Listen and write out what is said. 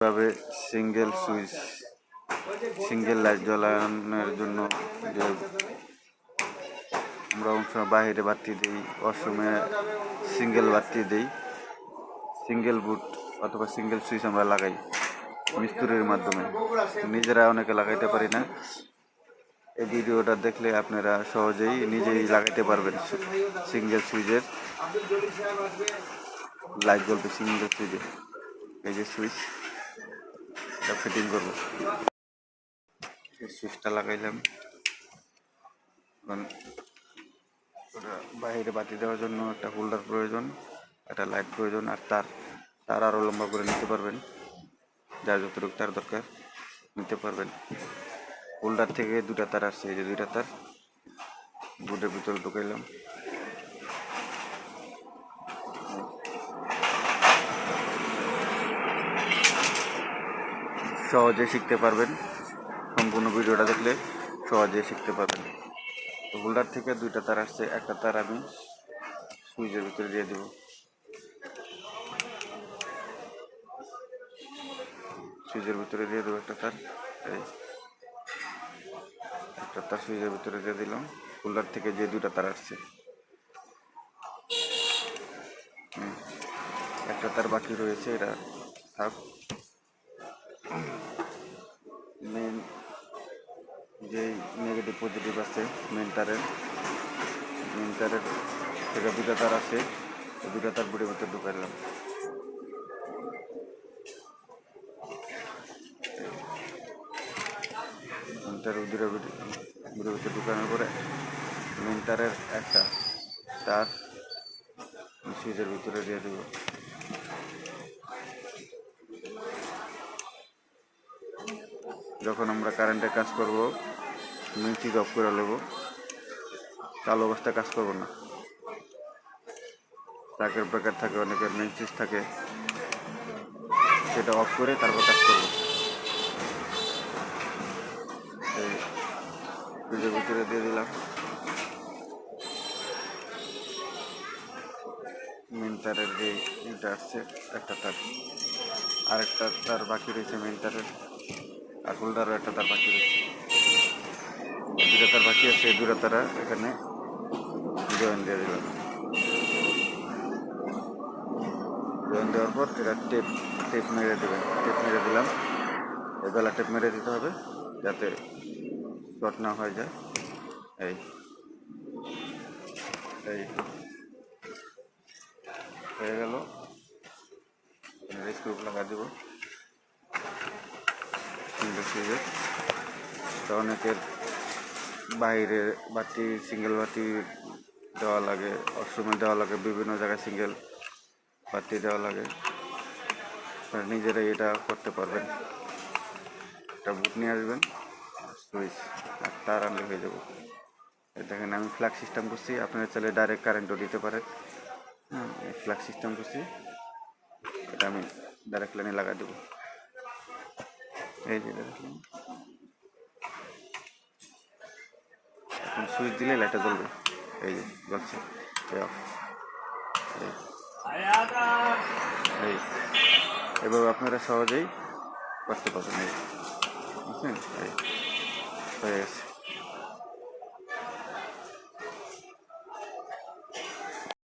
ভাবে single switch single light জ্বালানোর জন্য যে আমরা অনেক সময় বাইরে বাতি দিই ওয়াশরুমে সিঙ্গেল বাতি দিই সিঙ্গেল বুট অথবা সিঙ্গেল সুইচ আমরা লাগাই মিস্ত্রির মাধ্যমে। নিজেরা অনেকে লাগাইতে পারি না। এই ভিডিওটা দেখলে আপনারা সহজেই নিজেই লাগাইতে পারবেন সিঙ্গেল সুইচের লাইট জ্বলবে সিঙ্গেল সুইচে এই যে সুইচ এটা ফিটিং করব। সুইচটা লাগাইলাম। ওটা বাইরে বাতি দেওয়ার জন্য একটা হোল্ডার প্রয়োজন, একটা লাইট প্রয়োজন, আর তার তার আরও লম্বা করে নিতে পারবেন। যার যতটুকু তার দরকার, নিতে পারবেন। হোল্ডার থেকে দুটা তার আসছে, এই যে দুইটা তার। বুটের ভিতরে ঢুকাইলাম। সহজে শিখতে পারবেন। সম্পূর্ণ ভিডিওটা দেখলে সহজে শিখতে পারবেন। তো হোল্ডার থেকে দুইটা তার আসছে, একটা তার আমি সুইচের ভিতরে দিয়ে দেব। সুইচের ভিতরে দিয়ে দেবো একটা তার। এই একটা তার সুইচের ভিতরে দিয়ে দিলাম। হোল্ডার থেকে যে দুইটা তার আসছে। একটা তার বাকি রয়েছে, এটা থাক। মেন যেই নেগেটিভ পজিটিভ আছে মেন তারের মেন তারের তার আছে দুটা তার বুড়ির ভিতরে ঢুকাইলাম তার দুটা বুড়ির ভিতরে ঢুকানোর পরে মেন তারের একটা তার সুইচের ভিতরে দিয়ে দেবো। যখন আমরা কারেন্টের কাজ করব সুইচ অফ করে নেব চালু অবস্থায় কাজ করব না। সার্কেট ব্রেকার থাকে, অনেকের সুইচ থাকে, সেটা অফ করে তারপর কাজ করব। ভিতরে দিয়ে দিলাম। মেন তারের যে এটা আসছে একটা তার। আরেকটা তার বাকি রয়েছে মেন তারের আর হোল্ডারও একটা তার বাকি রয়েছে। দুটা তার বাকি আছে দুটা তারা এখানে জয়েন দিয়ে দিলাম জয়েন দেওয়ার পর এটা টেপ টেপ মেরে দেবেন টেপ মেরে দিলাম। এই গলা টেপ মেরে দিতে হবে যাতে শর্ট না হয়ে যায়। এই। এই। হয়ে গেল। স্ক্রুপ লাগা দেবো। অনেকের বাইরে বাতি সিঙ্গেল বাতি দেওয়া লাগে অসময় দেওয়া লাগে, বিভিন্ন জায়গায় সিঙ্গেল বাতি দেওয়া লাগে। নিজেরাই এটা করতে পারবেন। একটা বুট নিয়ে আসবেন, সুইচ আর তার আনলে হয়ে যাব। দেখেন, আমি ফ্ল্যাগ সিস্টেম করছি আপনারা চাইলে ডাইরেক্ট কারেন্টও দিতে পারেন। হ্যাঁ ফ্ল্যাগ সিস্টেম করছি এটা আমি ডাইরেক্ট লাইনে লাগা দেবো। এই যে দেখলাম। এখন সুইচ দিলে লাইটটা জ্বলবে। এই যে, জ্বলছে। এই এভাবে আপনারা সহজেই করতে পারবেন। এই বুঝছেন? এই। হয়ে গেছে।